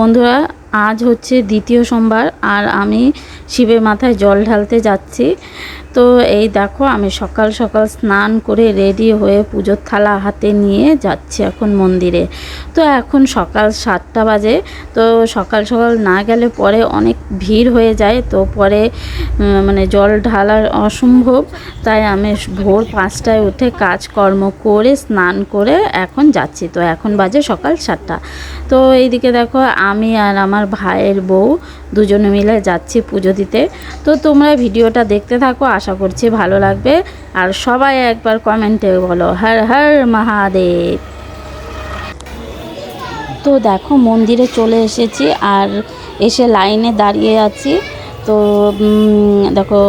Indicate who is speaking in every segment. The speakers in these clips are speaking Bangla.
Speaker 1: বন্ধুরা আজ হচ্ছে দ্বিতীয় সোমবার আর আমি শিবের মাথায় জল ঢালতে যাচ্ছি। তো এই দেখো, আমি সকাল সকাল স্নান করে রেডি হয়ে পুজোর থালা হাতে নিয়ে যাচ্ছি এখন মন্দিরে। তো এখন সকাল সাতটা বাজে, তো সকাল সকাল না গেলে পরে অনেক ভিড় হয়ে যায়, তো পরে মানে জল ঢালার অসম্ভব। তাই আমি ভোর পাঁচটায় উঠে কাজকর্ম করে, স্নান করে এখন যাচ্ছি। তো এখন বাজে সকাল সাতটা। তো এইদিকে দেখো, আমি আর আমার ভাইয়ের বউ দুজনে মিলে যাচ্ছি পুজো দিতে। তো তোমরা ভিডিওটা দেখতে থাকো আশা করছি ভালো লাগবে। আর সবাই একবার কমেন্টে বলো হর হর মহাদেব। তো দেখো মন্দিরে চলে এসেছি আর এসে লাইনে দাঁড়িয়ে আছি। তো দেখো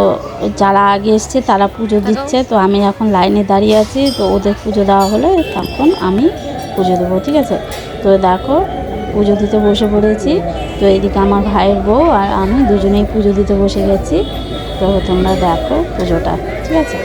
Speaker 1: যারা আগে এসছে তারা পুজো দিচ্ছে। তো আমি এখন লাইনে দাঁড়িয়ে আছি। তো ওদের পুজো দেওয়া হলে তখন আমি পুজো দেবো ঠিক আছে? তো দেখো পুজো দিতে বসে পড়েছি। তো এদিকে আমার ভাইয়ের বউ আর আমি দুজনেই পুজো দিতে বসে গেছি। তো তোমরা দেখো পুজোটা, ঠিক আছে?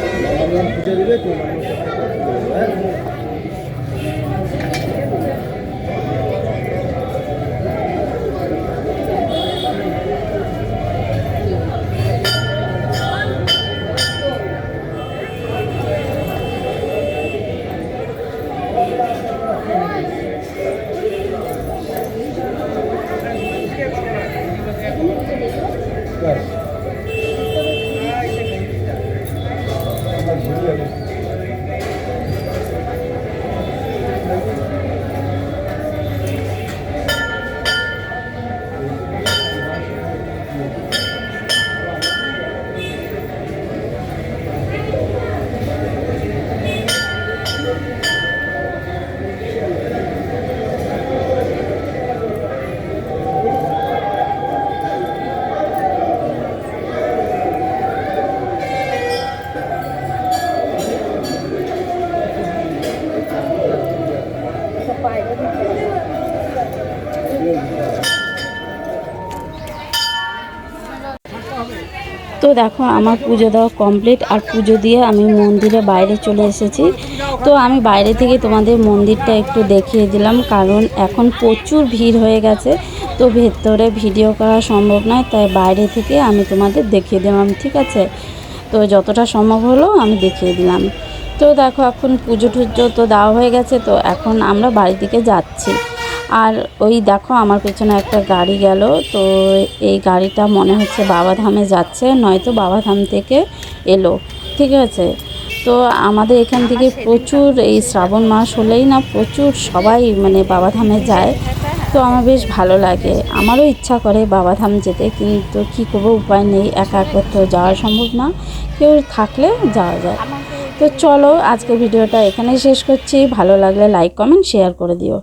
Speaker 1: তো দেখো, আমার পুজো দেওয়া কমপ্লিট আর পুজো দিয়ে আমি মন্দিরে বাইরে চলে এসেছি। তো আমি বাইরে থেকে তোমাদের মন্দিরটা একটু দেখিয়ে দিলাম, কারণ এখন প্রচুর ভিড় হয়ে গেছে। তো ভেতরে ভিডিও করা সম্ভব নয়, তাই বাইরে থেকে আমি তোমাদের দেখিয়ে দিলাম, ঠিক আছে? তো যতটা সম্ভব হলো আমি দেখিয়ে দিলাম। তো দেখো, এখন পুজো টুজো তো দেওয়া হয়ে গেছে, তো এখন আমরা বাড়ি থেকে যাচ্ছি। আর ওই দেখো আমার পেছনে একটা গাড়ি গেল তো এই গাড়িটা মনে হচ্ছে বাবাধামে যাচ্ছে নয়তো বাবাধাম থেকে এলো ঠিক আছে? তো আমাদের এখান থেকে প্রচুর এই শ্রাবণ মাস হলেই না প্রচুর সবাই মানে বাবাধামে যায় তো আমার বেশ ভালো লাগে। আমারও ইচ্ছা করে বাবাধাম যেতে কিন্তু কী করব উপায় নেই একা তো যাওয়া সম্ভব না কেউ থাকলে যাওয়া যায়। তো চলো আজকে ভিডিওটা এখানেই শেষ করছি ভালো লাগলে লাইক কমেন্ট শেয়ার করে দিও।